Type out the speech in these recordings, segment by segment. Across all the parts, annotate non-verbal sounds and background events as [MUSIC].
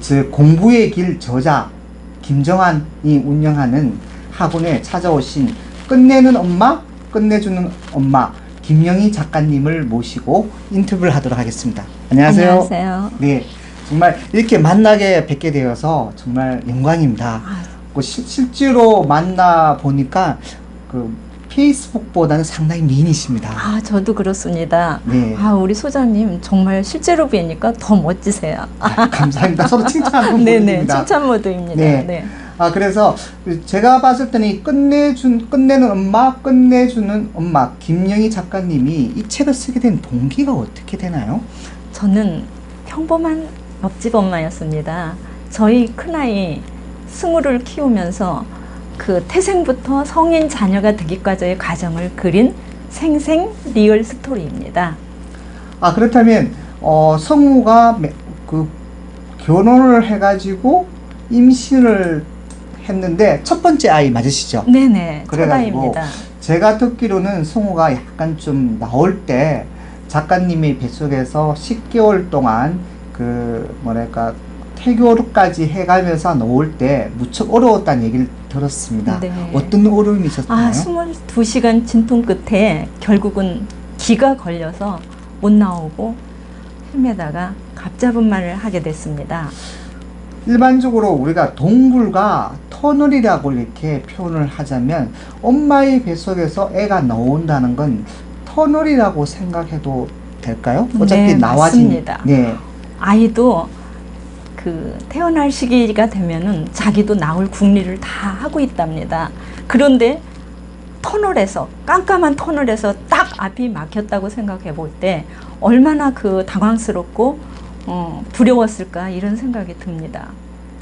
저 공부의 길 저자 김정환이 운영하는 학원에 찾아오신 끝내는 엄마, 끝내주는 엄마 김영희 작가님을 모시고 인터뷰를 하도록 하겠습니다. 안녕하세요. 안녕하세요. 네, 정말 이렇게 만나게 뵙게 되어서 정말 영광입니다. 아, 그 실, 실제로 만나 보니까 그 페이스북보다는 상당히 미인이십니다. 아, 저도 그렇습니다. 네. 아, 우리 소장님 정말 실제로 뵈니까 더 멋지세요. 아, 감사합니다. 서로 칭찬하는 [LAUGHS] 네네, 부분입니다. 칭찬 모드입니다. 네. 네. 아 그래서 제가 봤을 때는 이 끝내준 끝내는 엄마 끝내주는 엄마 김영희 작가님이 이 책을 쓰게 된 동기가 어떻게 되나요? 저는 평범한 옆집 엄마였습니다. 저희 큰아이 승우를 키우면서 그 태생부터 성인 자녀가 되기까지의 과정을 그린 생생 리얼 스토리입니다. 아 그렇다면 어, 성우가 매- 그 결혼을 해가지고 임신을 했는데 첫 번째 아이 맞으시죠? 네네, 그래가지고. 제가 듣기로는 성우가 약간 좀 나올 때 작가님의 뱃속에서 10개월 동안 그 뭐랄까 태교까지 해가면서 나올 때 무척 어려웠다는 얘기를 들었습니다. 네. 어떤 어려움이 있었나요? 아, 22시간 진통 끝에 결국은 기가 걸려서 못 나오고 헤매다가 갑자분만을 하게 됐습니다. 일반적으로 우리가 동굴과 터널이라고 이렇게 표현을 하자면 엄마의 뱃속에서 애가 나온다는 건 터널이라고 생각해도 될까요? 어차피 네, 나와진 맞습니다. 네. 아이도 그 태어날 시기가 되면은 자기도 나올 궁리를 다 하고 있답니다. 그런데 터널에서 깜깜한 터널에서 딱 앞이 막혔다고 생각해 볼 때 얼마나 그 당황스럽고 어, 두려웠을까 이런 생각이 듭니다.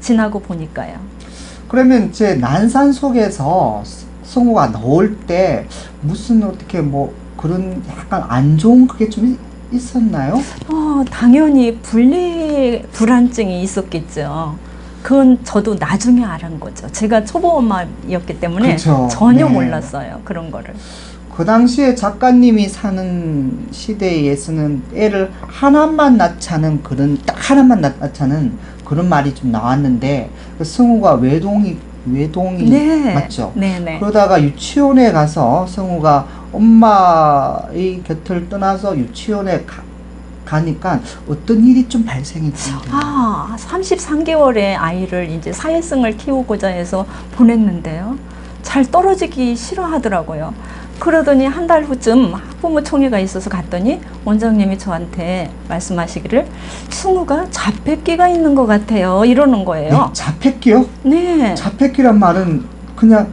지나고 보니까요. 그러면 제 난산 속에서 성우가 나올 때 무슨 어떻게 뭐 그런 약간 안 좋은 그게 좀 있- 있었나요? 어, 당연히 분리 불안증이 있었겠죠. 그건 저도 나중에 알은 거죠. 제가 초보 엄마였기 때문에 그쵸. 전혀 네. 몰랐어요. 그런 거를. 그 당시에 작가님이 사는 시대에서는 애를 하나만 낳자는 그런 딱 하나만 낳- 낳자는 그런 말이 좀 나왔는데 그 성우가 외동이 외동이 네. 맞죠? 네네. 그러다가 유치원에 가서 성우가 엄마의 곁을 떠나서 유치원에 가, 가니까 어떤 일이 좀 발생했던데. 아, 33개월의 아이를 이제 사회성을 키우고자 해서 보냈는데요. 잘 떨어지기 싫어하더라고요. 그러더니 한 달 후쯤 학부모 총회가 있어서 갔더니 원장님이 저한테 말씀하시기를 승우가 자폐기가 있는 것 같아요. 이러는 거예요. 네, 자폐기요? 네. 자폐기란 말은 그냥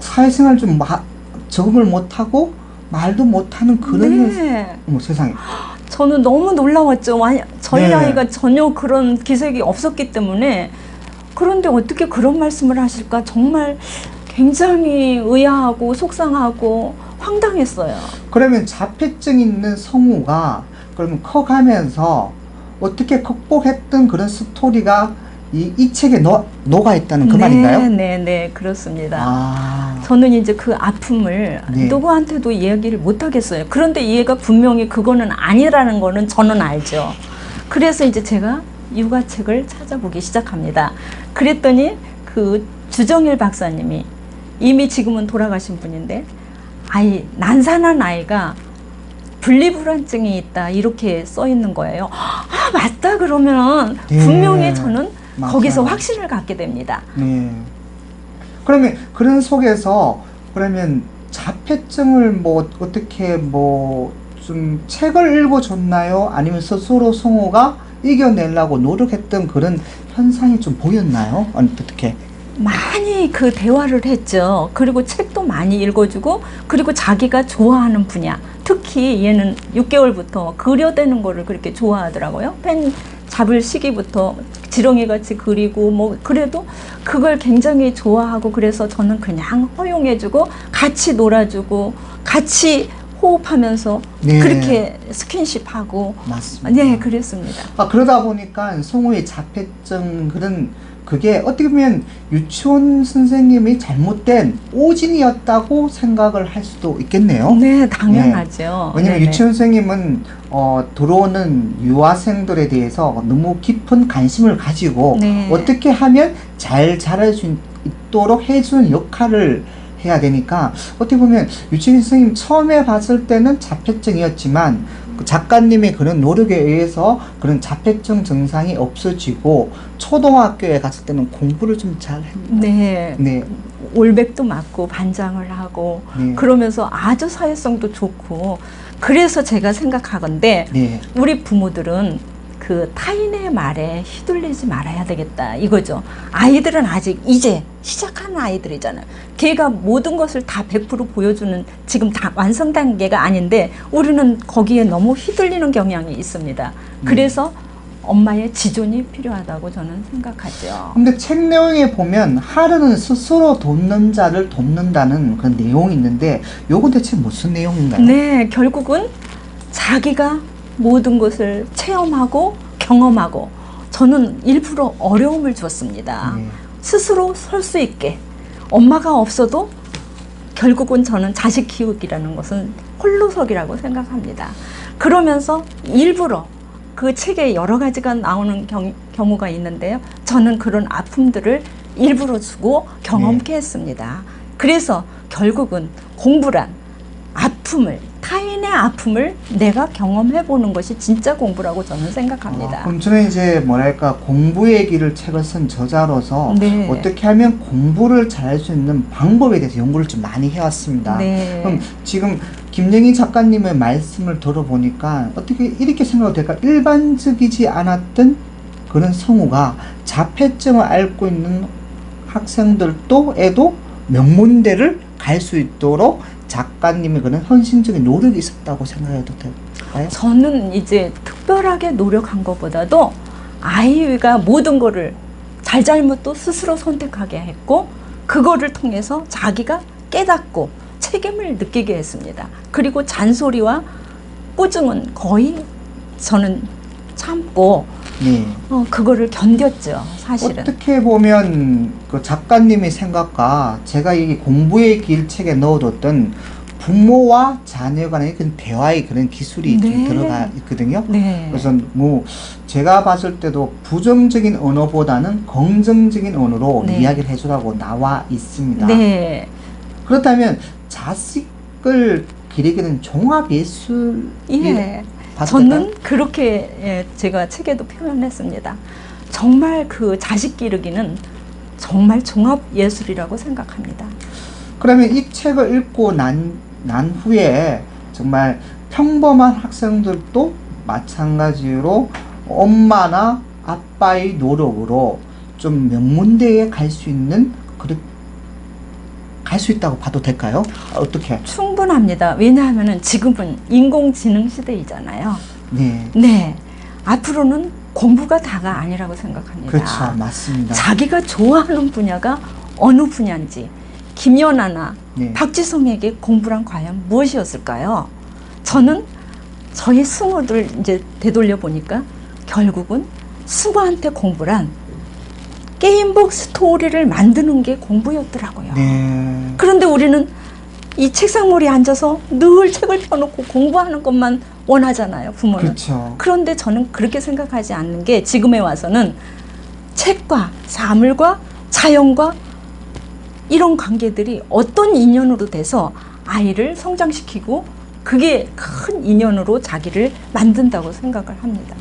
사회생활 좀 마, 적응을 못하고 말도 못하는 그런 네. 어머 세상에 저는 너무 놀라웠죠. 와- 저희 네. 아이가 전혀 그런 기색이 없었기 때문에 그런데 어떻게 그런 말씀을 하실까 정말 굉장히 의아하고 속상하고 황당했어요. 그러면 자폐증 있는 성우가 그러면 커가면서 어떻게 극복했던 그런 스토리가 이, 이 책에 녹, 녹아 있다는 그 네, 말인가요? 네, 네, 그렇습니다. 아, 저는 이제 그 아픔을 네. 누구한테도 이야기를 못 하겠어요. 그런데 얘가 분명히 그거는 아니라는 거는 저는 알죠. 그래서 이제 제가 육아책을 찾아보기 시작합니다. 그랬더니 그 주정일 박사님이 이미 지금은 돌아가신 분인데 아이 난산한 아이가 분리불안증이 있다 이렇게 써 있는 거예요. 아 맞다 그러면 네. 분명히 저는 맞아요. 거기서 확신을 갖게 됩니다. 네. 그러면 그런 속에서 그러면 자폐증을 뭐 어떻게 뭐 좀 책을 읽어줬나요? 아니면 스스로 성우가 이겨내려고 노력했던 그런 현상이 좀 보였나요? 어떻게? 많이 그 대화를 했죠. 그리고 책도 많이 읽어주고, 그리고 자기가 좋아하는 분야. 특히 얘는 6개월부터 그려대는 거를 그렇게 좋아하더라고요. 펜 잡을 시기부터 지렁이 같이 그리고 뭐 그래도 그걸 굉장히 좋아하고 그래서 저는 그냥 허용해주고 같이 놀아주고 같이 호흡하면서 네. 그렇게 스킨십하고 맞습니다. 네 그랬습니다. 아, 그러다 보니까 성우의 자폐증 그런 그게 어떻게 보면 유치원 선생님이 잘못된 오진이었다고 생각을 할 수도 있겠네요. 네 당연하죠. 왜냐면 네네. 유치원 선생님은 어, 들어오는 유아생들에 대해서 너무 깊은 관심을 가지고 네. 어떻게 하면 잘 자랄 수 있도록 해주는 역할을 해야 되니까 어떻게 보면 유치원 선생님 처음에 봤을 때는 자폐증이었지만 그 작가님의 그런 노력에 의해서 그런 자폐증 증상이 없어지고 초등학교에 갔을 때는 공부를 좀 잘 했네. 네 네. 올백도 맞고 반장을 하고 네. 그러면서 아주 사회성도 좋고 그래서 제가 생각하건데 네. 우리 부모들은 그 타인의 말에 휘둘리지 말아야 되겠다 이거죠. 아이들은 아직 이제 시작하는 아이들이잖아요. 걔가 모든 것을 다 100% 보여주는 지금 다 완성 단계가 아닌데 우리는 거기에 너무 휘둘리는 경향이 있습니다. 그래서 엄마의 지존이 필요하다고 저는 생각하죠. 근데 책 내용에 보면 하루는 스스로 돕는 자를 돕는다는 그런 내용이 있는데 요건 대체 무슨 내용인가요? 네, 결국은 자기가 모든 것을 체험하고 경험하고 저는 일부러 어려움을 줬습니다. 네. 스스로 설 수 있게 엄마가 없어도 결국은 저는 자식 키우기라는 것은 홀로서기라고 생각합니다. 그러면서 일부러 그 책에 여러 가지가 나오는 경, 경우가 있는데요. 저는 그런 아픔들을 일부러 주고 경험케 했습니다. 그래서 결국은 공부란 아픔을 타인의 아픔을 내가 경험해 보는 것이 진짜 공부라고 저는 아, 생각합니다. 그럼 저는 이제 뭐랄까 공부의 길을 책을 쓴 저자로서 네. 어떻게 하면 공부를 잘할 수 있는 방법에 대해서 연구를 좀 많이 해왔습니다. 네. 그럼 지금 김영희 작가님의 말씀을 들어보니까 어떻게 이렇게 생각해도 될까? 일반적이지 않았던 그런 성우가 자폐증을 앓고 있는 학생들도 에도 명문대를 갈 수 있도록 작가님의 그런 헌신적인 노력이 있었다고 생각해도 될까요? 저는 이제 특별하게 노력한 것보다도 아이가 모든 거를 잘잘못도 스스로 선택하게 했고 그거를 통해서 자기가 깨닫고 책임을 느끼게 했습니다. 그리고 잔소리와 꾸중은 거의 저는 참고 네. 어, 그거를 견뎠죠. 사실은. 어떻게 보면 그 작가님의 생각과 제가 이 공부의 길 책에 넣어뒀던 부모와 자녀 간의 그런 대화의 그런 기술이 좀 네. 들어가 있거든요. 네. 그래서 뭐 제가 봤을 때도 부정적인 언어보다는 긍정적인 언어로 네. 이야기를 해주라고 나와 있습니다. 네. 그렇다면 자식을 기르기는 종합 예술 예. 저는 그렇게 예, 제가 책에도 표현했습니다. 정말 그 자식 기르기는 정말 종합 예술이라고 생각합니다. 그러면 이 책을 읽고 난, 난 후에 정말 평범한 학생들도 마찬가지로 엄마나 아빠의 노력으로 좀 명문대에 갈 수 있는 그런 갈수 있다고 봐도 될까요? 어떻게? 충분합니다. 왜냐하면 지금은 인공지능 시대이잖아요. 네, 네. 앞으로는 공부가 다가 아니라고 생각합니다. 그렇죠, 맞습니다. 자기가 좋아하는 분야가 어느 분야인지 김연아나 네. 박지성에게 공부란 과연 무엇이었을까요? 저는 저희 승호들 이제 되돌려 보니까 결국은 승호한테 공부란 게임북 스토리를 만드는 게 공부였더라고요. 네, 그런데 우리는 이 책상머리에 앉아서 늘 책을 펴놓고 공부하는 것만 원하잖아요, 부모는. 그렇죠. 그런데 저는 그렇게 생각하지 않는 게 지금에 와서는 책과 사물과 자연과 이런 관계들이 어떤 인연으로 돼서 아이를 성장시키고 그게 큰 인연으로 자기를 만든다고 생각을 합니다.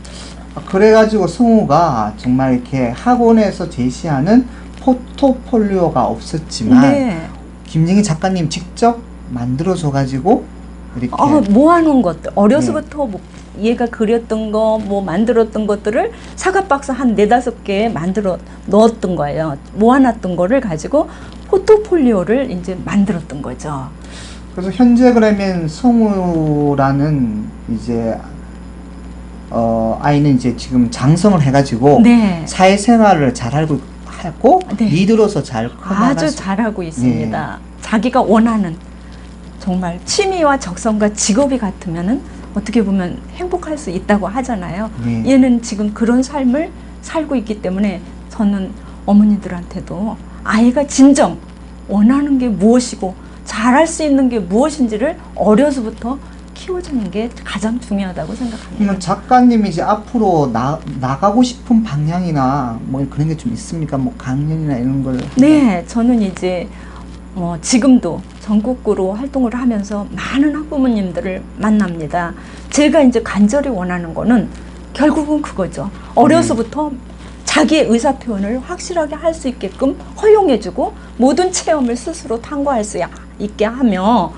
그래가지고 승우가 정말 이렇게 학원에서 제시하는 포토폴리오가 없었지만 네. 김영희 작가님 직접 만들어줘가지고 이렇게 어, 모아놓은 것들 네. 어려서부터 뭐 얘가 그렸던 거 뭐 만들었던 것들을 사과 박스 한 네다섯 개 만들어 넣었던 거예요. 모아놨던 거를 가지고 포토폴리오를 이제 만들었던 거죠. 그래서 현재 그러면 성우라는 이제 어 아이는 이제 지금 장성을 해가지고 네. 사회생활을 잘 알고 하고 네. 리더로서 잘 아주 수- 잘하고 있습니다. 자기가 원하는 정말 취미와 적성과 직업이 같으면은 어떻게 보면 행복할 수 있다고 하잖아요. 네. 얘는 지금 그런 삶을 살고 있기 때문에 저는 어머니들한테도 아이가 진정 원하는 게 무엇이고 잘할 수 있는 게 무엇인지를 어려서부터 키워주는 게 가장 중요하다고 생각합니다. 그러면 작가님이 이제 앞으로 나, 나가고 싶은 방향이나 뭐 그런 게 좀 있습니까? 뭐 강연이나 이런 걸. 네, 저는 이제 어, 지금도 전국구로 활동을 하면서 많은 학부모님들을 만납니다. 제가 이제 간절히 원하는 거는 결국은 그거죠. 어려서부터 자기의 의사 표현을 확실하게 할 수 있게끔 허용해주고 모든 체험을 스스로 탐구할 수 있게 하며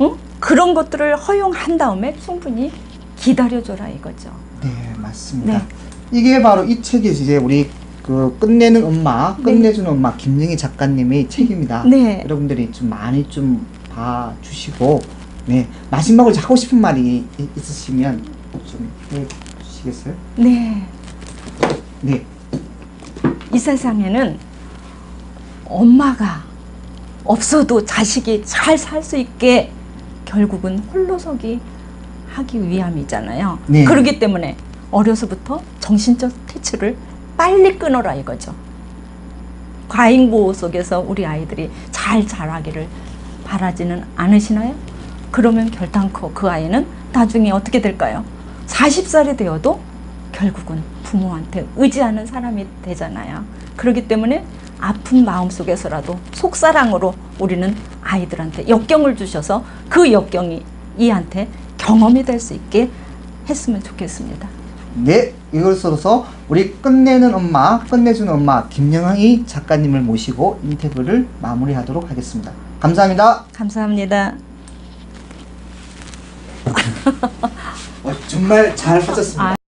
응? 그런 것들을 허용한 다음에 충분히 기다려줘라 이거죠. 네, 맞습니다. 네. 이게 바로 이 책이 이제 우리 그 끝내는 엄마, 끝내주는 엄마 김영희 작가님의 책입니다. 네. 여러분들이 좀 많이 좀 봐주시고, 네 마지막으로 하고 싶은 말이 이- 있으시면 좀 해주시겠어요? 네. 네, 이 세상에는 엄마가 없어도 자식이 잘 살 수 있게 결국은 홀로서기 하기 위함이잖아요. 네. 그렇기 때문에 어려서부터 정신적 퇴출을 빨리 끊어라 이거죠. 과잉 보호 속에서 우리 아이들이 잘 자라기를 바라지는 않으시나요? 그러면 결단코 그 아이는 나중에 어떻게 될까요? 40살이 되어도 결국은 부모한테 의지하는 사람이 되잖아요. 그렇기 때문에 아픈 마음 속에서라도 속사랑으로 우리는 아이들한테 역경을 주셔서 그 역경이 이한테 경험이 될 수 있게 했으면 좋겠습니다. 네 이것으로서 우리 끝내는 엄마, 끝내주는 엄마 김영희 작가님을 모시고 인터뷰를 마무리하도록 하겠습니다. 감사합니다. 감사합니다. 어, 정말 잘 하셨습니다. 아.